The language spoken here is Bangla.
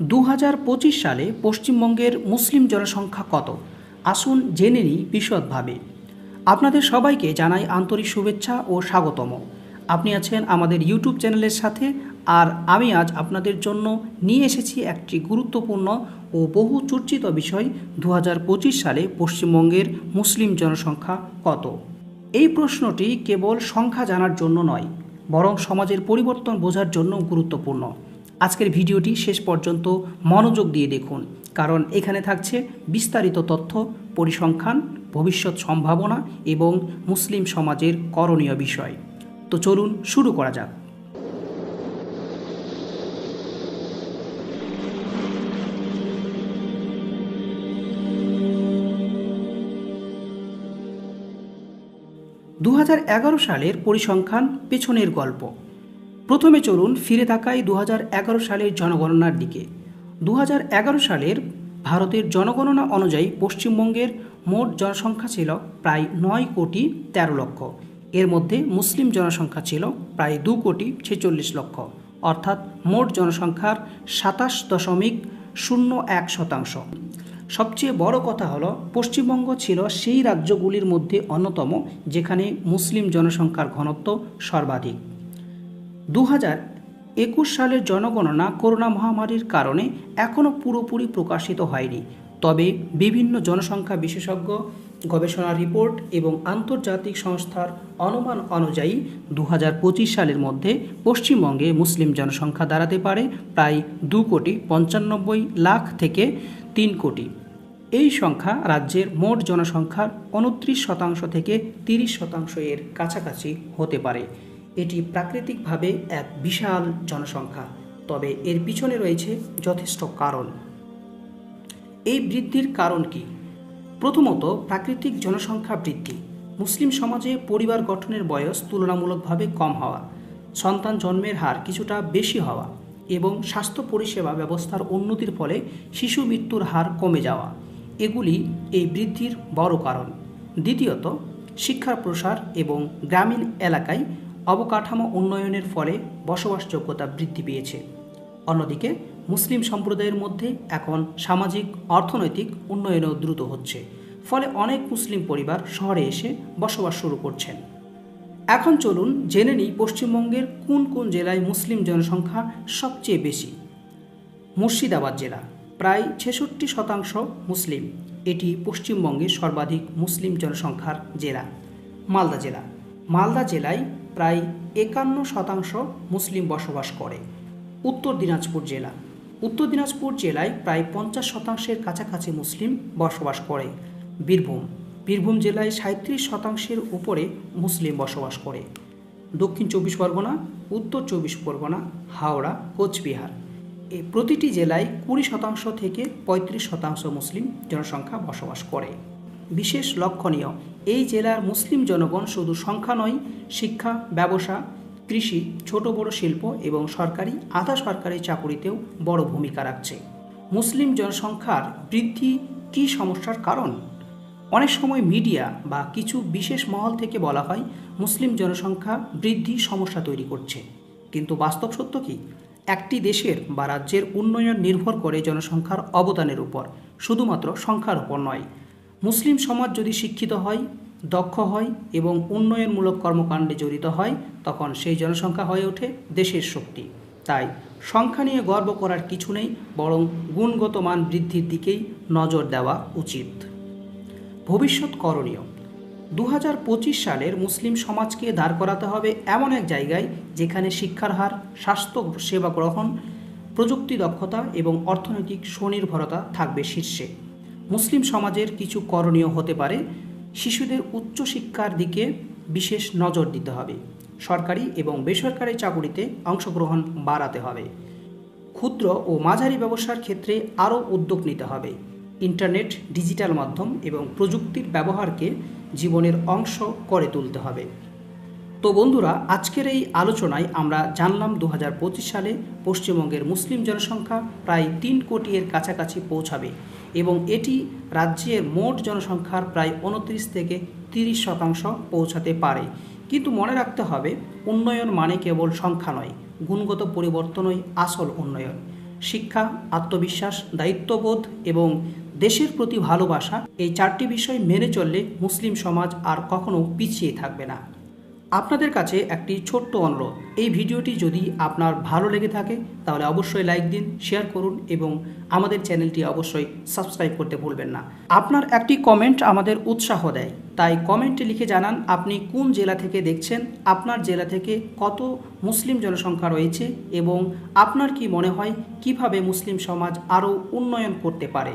দু হাজার পঁচিশ সালে পশ্চিমবঙ্গের মুসলিম জনসংখ্যা কত? আসুন জেনে নিই বিশদভাবে। আপনাদের সবাইকে জানাই আন্তরিক শুভেচ্ছা ও স্বাগতম। আপনি আছেন আমাদের ইউটিউব চ্যানেলের সাথে আর আমি আজ আপনাদের জন্য নিয়ে এসেছি একটি গুরুত্বপূর্ণ ও বহু চর্চিত বিষয় দু হাজার পঁচিশ সালে পশ্চিমবঙ্গের মুসলিম জনসংখ্যা কত? এই প্রশ্নটি কেবল সংখ্যা জানার জন্য নয়, বরং সমাজের পরিবর্তন বোঝার জন্য গুরুত্বপূর্ণ। আজকের ভিডিওটি শেষ পর্যন্ত মনোযোগ দিয়ে দেখুন, কারণ এখানে থাকছে বিস্তারিত তথ্য, পরিসংখ্যান, ভবিষ্যৎ সম্ভাবনা এবং মুসলিম সমাজের করণীয় বিষয়। তো চলুন শুরু করা যাক। দু হাজার এগারো সালের পরিসংখ্যান পেছনের গল্প। প্রথমে চলুন ফিরে তাকাই দু হাজার এগারো সালের জনগণনার দিকে। দু হাজার এগারো সালের ভারতের জনগণনা অনুযায়ী পশ্চিমবঙ্গের মোট জনসংখ্যা ছিল প্রায় নয় কোটি তেরো লক্ষ। এর মধ্যে মুসলিম জনসংখ্যা ছিল প্রায় দু কোটি ছেচল্লিশ লক্ষ। অর্থাৎ মোট জনসংখ্যার সাতাশ দশমিক শূন্য এক শতাংশ। সবচেয়ে বড় কথা হলো, পশ্চিমবঙ্গ ছিল সেই রাজ্যগুলির মধ্যে অন্যতম, যেখানে মুসলিম জনসংখ্যার ঘনত্ব সর্বাধিক। দু হাজার একুশ সালের জনগণনা করোনা মহামারীর কারণে এখনও পুরোপুরি প্রকাশিত হয়নি। তবে বিভিন্ন জনসংখ্যা বিশেষজ্ঞ, গবেষণা রিপোর্ট এবং আন্তর্জাতিক সংস্থার অনুমান অনুযায়ী দু পঁচিশ সালের মধ্যে পশ্চিমবঙ্গে মুসলিম জনসংখ্যা দাঁড়াতে পারে প্রায় দু কোটি পঞ্চানব্বই লাখ থেকে তিন কোটি। এই সংখ্যা রাজ্যের মোট জনসংখ্যার উনত্রিশ শতাংশ থেকে তিরিশ শতাংশ এর কাছাকাছি হতে পারে। এটি প্রাকৃতিকভাবে এক বিশাল জনসংখ্যা, তবে এর পিছনে রয়েছে যথেষ্ট কারণ। এই বৃদ্ধির কারণ কি? প্রথমত, প্রাকৃতিক জনসংখ্যা বৃদ্ধি। মুসলিম সমাজে পরিবার গঠনের বয়স তুলনামূলকভাবে কম হওয়া, সন্তান জন্মের হার কিছুটা বেশি হওয়া এবং স্বাস্থ্য পরিষেবা ব্যবস্থার উন্নতির ফলে শিশু মৃত্যুর হার কমে যাওয়া, এগুলি এই বৃদ্ধির বড় কারণ। দ্বিতীয়ত, শিক্ষার প্রসার এবং গ্রামীণ এলাকায় অবকাঠামো উন্নয়নের ফলে বসবাসযোগ্যতা বৃদ্ধি পেয়েছে। অন্যদিকে, মুসলিম সম্প্রদায়ের মধ্যে এখন সামাজিক, অর্থনৈতিক উন্নয়নও দ্রুত হচ্ছে, ফলে অনেক মুসলিম পরিবার শহরে এসে বসবাস শুরু করছেন। এখন চলুন জেনে নিই পশ্চিমবঙ্গের কোন কোন জেলায় মুসলিম জনসংখ্যা সবচেয়ে বেশি। মুর্শিদাবাদ জেলা, প্রায় ছেষট্টি শতাংশ মুসলিম। এটি পশ্চিমবঙ্গের সর্বাধিক মুসলিম জনসংখ্যার জেলা। মালদা জেলা, মালদা জেলায় প্রায় একান্ন শতাংশ মুসলিম বসবাস করে। উত্তর দিনাজপুর জেলা। উত্তর দিনাজপুর জেলায় প্রায় পঞ্চাশ শতাংশের কাছাকাছি মুসলিম বসবাস করে। বীরভূম। বীরভূম জেলায় সাঁত্রিশ শতাংশের উপরে মুসলিম বসবাস করে। দক্ষিণ চব্বিশ পরগনা, উত্তর চব্বিশ পরগনা, হাওড়া, কোচবিহার। এই প্রতিটি জেলায় কুড়ি শতাংশ থেকে পঁয়ত্রিশ শতাংশ মুসলিম জনসংখ্যা বসবাস করে। বিশেষ লক্ষণীয়। এই জেলার মুসলিম জনগণ শুধু সংখ্যা নয়, শিক্ষা, ব্যবসা, কৃষি, ছোট বড় শিল্প এবং সরকারি, আধা সরকারি চাকুরিতেও বড় ভূমিকা রাখছে। মুসলিম জনসংখ্যার বৃদ্ধি কী সমস্যার কারণ? অনেক সময় মিডিয়া বা কিছু বিশেষ মহল থেকে বলা হয়, মুসলিম জনসংখ্যা বৃদ্ধি সমস্যা তৈরি করছে। কিন্তু বাস্তব সত্য কি? একটি দেশের বা রাজ্যের উন্নয়ন নির্ভর করে জনসংখ্যার অবদানের উপর, শুধুমাত্র সংখ্যার উপর নয়। মুসলিম সমাজ যদি শিক্ষিত হয়, দক্ষ হয় এবং উন্নয়নমূলক কর্মকাণ্ডে জড়িত হয়, তখন সেই জনসংখ্যা হয়ে ওঠে দেশের শক্তি। তাই সংখ্যা নিয়ে গর্ব করার কিছু নেই, বরং গুণগত মান বৃদ্ধির দিকেই নজর দেওয়া উচিত। ভবিষ্যৎ করণীয়। দু হাজার পঁচিশ সালের মুসলিম সমাজকে দাঁড় করাতে হবে এমন এক জায়গায়, যেখানে শিক্ষার হার, স্বাস্থ্য সেবা গ্রহণ, প্রযুক্তি দক্ষতা এবং অর্থনৈতিক স্বনির্ভরতা থাকবে শীর্ষে। মুসলিম সমাজের কিছু করণীয় হতে পারে। শিশুদের উচ্চশিক্ষার দিকে বিশেষ নজর দিতে হবে। সরকারি এবং বেসরকারি চাকুরিতে অংশগ্রহণ বাড়াতে হবে। ক্ষুদ্র ও মাঝারি ব্যবসার ক্ষেত্রে আরও উদ্যোগ নিতে হবে। ইন্টারনেট, ডিজিটাল মাধ্যম এবং প্রযুক্তির ব্যবহারকে জীবনের অংশ করে তুলতে হবে। তো বন্ধুরা, আজকের এই আলোচনায় আমরা জানলাম দু হাজার পঁচিশ সালে পশ্চিমবঙ্গের মুসলিম জনসংখ্যা প্রায় তিন কোটি এর কাছাকাছি পৌঁছাবে। এবং এটি রাজ্যের মোট জনসংখ্যার প্রায় উনত্রিশ থেকে তিরিশ শতাংশ পৌঁছাতে পারে। কিন্তু মনে রাখতে হবে, উন্নয়ন মানে কেবল সংখ্যা নয়, গুণগত পরিবর্তনই আসল উন্নয়ন। শিক্ষা, আত্মবিশ্বাস, দায়িত্ববোধ এবং দেশের প্রতি ভালোবাসা এই চারটি বিষয় মেনে চললে মুসলিম সমাজ আর কখনো পিছিয়ে থাকবে না। আপনাদের কাছে একটি ছোট্ট অনুরোধ। এই ভিডিওটি যদি আপনার ভালো লেগে থাকে, তাহলে অবশ্যই লাইক দিন, শেয়ার করুন এবং আমাদের চ্যানেলটি অবশ্যই সাবস্ক্রাইব করতে ভুলবেন না। আপনার একটি কমেন্ট আমাদের উৎসাহ দেয়। তাই কমেন্টে লিখে জানান, আপনি কোন জেলা থেকে দেখছেন, আপনার জেলা থেকে কত মুসলিম জনসংখ্যা রয়েছে এবং আপনার কি মনে হয় কীভাবে মুসলিম সমাজ আরও উন্নয়ন করতে পারে?